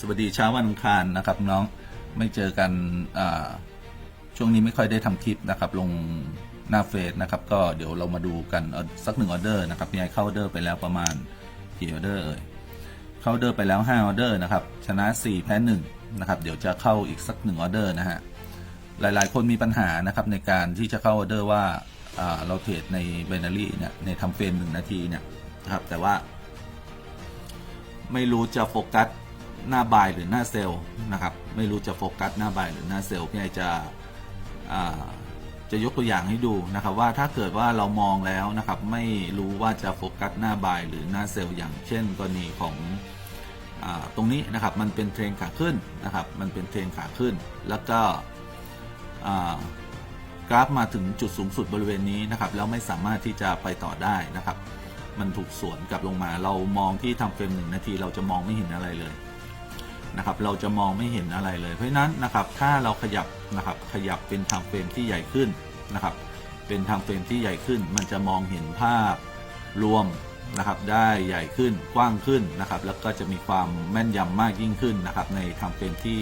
สวัสดีเช้าวันอังคารนะครับน้องไม่เจอกันช่วงนี้ไม่ค่อยได้ทำคลิปนะครับลงหน้าเฟซนะครับก็เดี๋ยวเรามาดูกันสักหนึ่งออเดอร์นะครับพี่ไอเข้าออเดอร์ไปแล้วประมาณกี่ออเดอร์เอ่ยเข้าออเดอร์ไปแล้ว5ออเดอร์นะครับชนะ 4 แพ้1นะครับเดี๋ยวจะเข้าอีกสักหนึ่งออเดอร์นะฮะหลายๆ คนมีปัญหานะครับในการที่จะเข้าออเดอร์ว่าอ่าเราเทรดในเบนารี่เนี่ยในทำเฟรมหนึ่งนาทีเนี่ยนะครับแต่ว่าไม่รู้จะโฟกัส หน้าบายหรือหน้าเซลล์นะครับ ไม่รู้จะโฟกัสหน้าบายหรือหน้าเซลล์พี่ไอจะอจะยกตัวอย่างให้ดูนะครับว่าถ้าเกิดว่าเรามองแล้วนะครับไม่รู้ว่าจะโฟกัสหน้าบายหรือหน้าเซลล์อย่างเช่นกรณีของอตรงนี้นะครับมันเป็นเทรนขาขึ้นนะครับมันเป็นเทรนขาขึ้น แล้วก็กราฟมาถึงจุดสูงสุดบริเวณนี้นะครับแล้วไม่สามารถที่จะไปต่อได้นะครับ มันถูกสวนกลับลงมาเรามองที่ทำเฟรมหนึ่งนาทีเราจะมองไม่เห็นอะไรเลย นะครับเราจะมองไม่เห็นอะไรเลย เพราะฉะนั้นนะครับถ้าเราขยับนะครับขยับเป็นทำเฟรมที่ใหญ่ขึ้นนะครับเป็นทำเฟรมที่ใหญ่ขึ้น มันจะมองเห็นภาพรวมนะครับได้ใหญ่ขึ้นกว้างขึ้นนะครับ แล้วก็จะมีความแม่นยำมากยิ่งขึ้นนะครับในทำเฟรมที่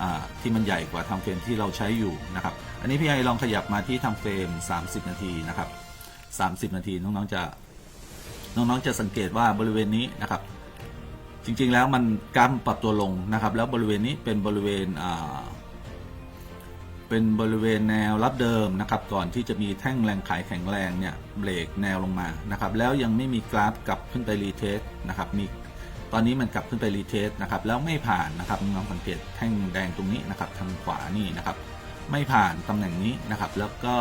อ่าที่มันใหญ่กว่าทำเฟรมที่เราใช้อยู่นะครับ อันนี้พี่ไอลองขยับมาที่ทำเฟรม 30 นาทีนะครับ 30 นาทีน้องๆจะน้องๆจะสังเกตว่าบริเวณนี้นะครับ จริงๆแล้วมันกล้ามปรับตัวลงนะครับ แล้วบริเวณนี้เป็นบริเวณเป็นบริเวณแนวรับเดิมนะครับ ก่อนที่จะมีแท่งแรงขายแข็งแรงเนี่ยเบรกแนวลงมานะครับ แล้วยังไม่มีกราฟกลับขึ้นไปรีเทสนะครับมีตอนนี้มันกลับขึ้นไปรีเทสนะครับ แล้วไม่ผ่านนะครับน้องสังเกตแท่งแดงตรงนี้นะครับ ทางขวานี่นะครับ ไม่ผ่านตำแหน่งนี้นะครับ แล้วก็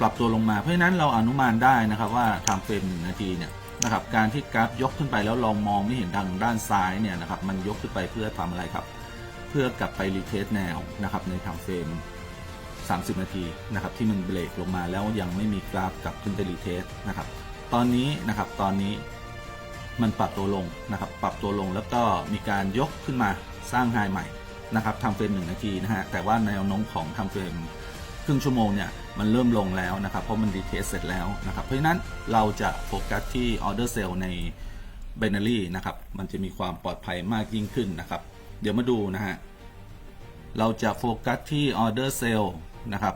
ปรับตัวลงมาเพราะฉะนั้นเราอนุมานได้นะครับว่าทำเฟรมหนึ่งนาทีเนี่ย นะครับการที่กราฟยกขึ้นไปแล้วเรามองไม่เห็นทางด้านซ้ายเนี่ยนะครับมันยกขึ้นไปเพื่อทำอะไรครับ เพื่อกลับไปรีเทสแนวนะครับในทำเฟรม 30 นาทีนะครับที่มันเบรกลงมาแล้วยังไม่มีกราฟกลับขึ้นไปรีเทสนะครับตอนนี้นะครับตอนนี้มันปรับตัวลงนะครับปรับตัวลงแล้วก็มีการยกขึ้นมาสร้างไฮใหม่นะครับทำเฟรมหนึ่งนาทีนะฮะแต่ว่าแนวโน้มของทำเฟรม ครึ่งชั่วโมงเนี่ยมันเริ่มลงแล้วนะครับ เพราะมันดีเทสเสร็จแล้วนะครับ เพราะฉะนั้นเราจะโฟกัสที่ออเดอร์เซลใน b i n a r y นะครับ มันจะมีความปลอดภัยมากยิ่งขึ้นนะครับ เดี๋ยวมาดูนะฮะ เราจะโฟกัสที่ออเดอร์เซลนะครับ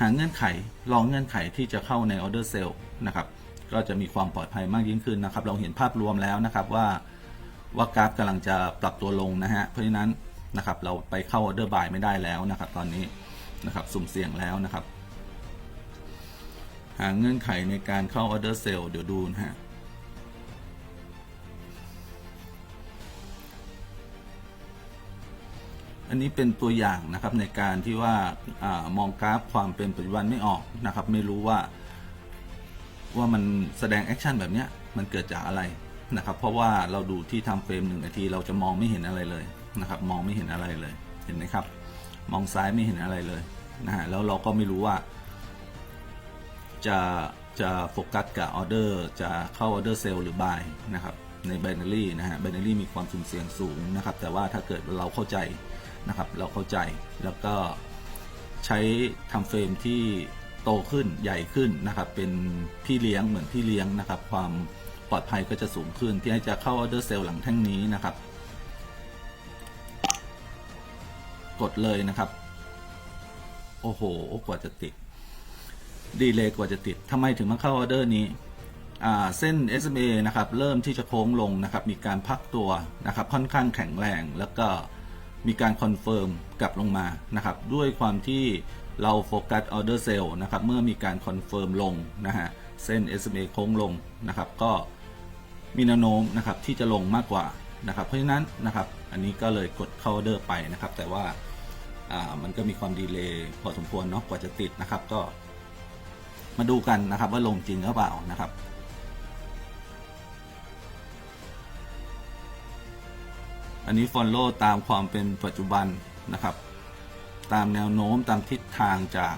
หาเงื่อนไขลองเงื่อนไขที่จะเข้าในออเดอร์เซลนะครับ ก็จะมีความปลอดภัยมากยิ่งขึ้นนะครับ เราเห็นภาพรวมแล้วนะครับว่าว่ากราฟกำลังจะปรับตัวลงนะฮะ เพราะฉะนั้น นะครับ เราไปเข้าออเดอร์บายไม่ได้แล้วนะครับ ตอนนี้นะครับสุ่มเสี่ยงแล้วนะครับ หาเงื่อนไขในการเข้าออเดอร์เซลเดี๋ยวดูนะฮะอันนี้เป็นตัวอย่างนะครับในการที่ว่าอามองกราฟความเป็นปัจจุบันไม่ออกนะครับ ไม่รู้ว่า ว่ามันแสดงแอคชั่นแบบนี้มันเกิดจากอะไรนะครับ เพราะว่าเราดูที่ทำเฟรมหนึ่งนาทีเราจะมองไม่เห็นอะไรเลย นะครับ มองไม่เห็นอะไรเลย เห็นไหมครับ มองซ้ายไม่เห็นอะไรเลยนะฮะแล้วเราก็ไม่รู้ว่า จะจะโฟกัสกับออเดอร์จะเข้าออเดอร์เซลหรือบายนะครับใน b บ n a r y นะฮะ b บ n a r y มีความสุ่มเสี่ยงสูงนะครับ แต่ว่าถ้าเกิดเราเข้าใจนะครับ เราเข้าใจแล้วก็ใช้ทำเฟรมที่โตขึ้นใหญ่ขึ้นนะครับ เป็นพี่เลี้ยงเหมือนพี่เลี้ยงนะครับ ความปลอดภัยก็จะสูงขึ้นที่จะเข้าออเดอร์เซลหลังแท่งนี้นะครับ กดเลยนะครับ โอ้โห กว่าจะติด ดีเลยกว่าจะติดทำไมถึงมาเข้าออเดอร์นี้เส้น SMA นะครับ เริ่มที่จะโค้งลงนะครับ มีการพักตัวนะครับ ค่อนข้างแข็งแรง แล้วก็มีการคอนเฟิร์มกลับลงมานะครับ ด้วยความที่เราโฟกัสออเดอร์เซลนะครับ เมื่อมีการคอนเฟิร์มลงนะฮะ เส้น SMA โค้งลงนะครับ ก็มีแนวโน้มนะครับที่จะลงมากกว่า นะครับเพราะฉะนั้นนะครับอันนี้ก็เลยกดเข้าออเดอร์ไปนะครับ แต่ว่ามันก็มีความดีเลย์พอสมควรเนาะกว่าจะติดนะครับก็ มาดูกันนะครับว่าลงจริงหรือเปล่านะครับอันนี้ follow ตามความเป็นปัจจุบันนะครับ ตามแนวโน้มตามทิศทางจาก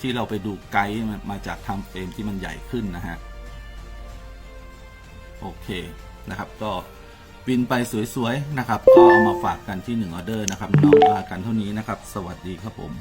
ที่เราไปดูไกด์มามาจากทำเฟรมที่มันใหญ่ขึ้นนะฮะ โอเคนะครับก็ บินไปสวยๆนะครับ ก็เอามาฝากกันที่1ออเดอร์นะครับน้องลากันเท่านี้นะครับ สวัสดีครับผม